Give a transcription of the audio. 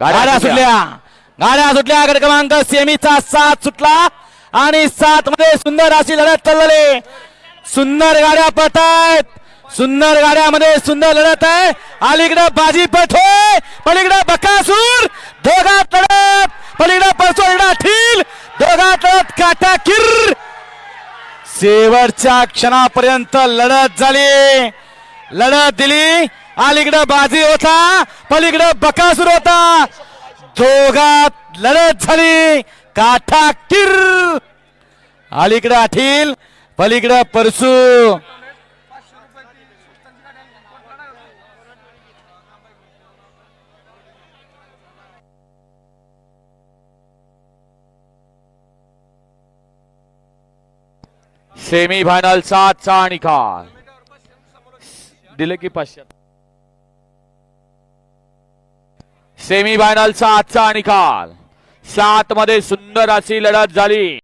गाड्या सुटल्या. गाड्या सुटल्या. गट क्रमांक सेमीचा सात सुटला आणि सात मध्ये सुंदर अशी लढत चाललेली सुंदर गाड्या पळतायत. सुंदर गाड्यामध्ये सुंदर लढत आहे. अलीकडे बाजी पठोय पलीकडे बकासूर. दोघात लढत. पलीकडे परसोडा ठील दोघात लढत काटा किर शेवटच्या क्षणापर्यंत लढत झाली. लढत दिली. अलीकडं बाजी होता पलीकडं बकासूर होता. दोघात लढत झाली. काठा किर. अलीकडं आठील पलीकडं परसू. सेमी फायनल सातचा निकाल दिले की पाचशे सेमी फायनलचा आजचा निकाल. सात मध्ये सुंदर अशी लढत झाली.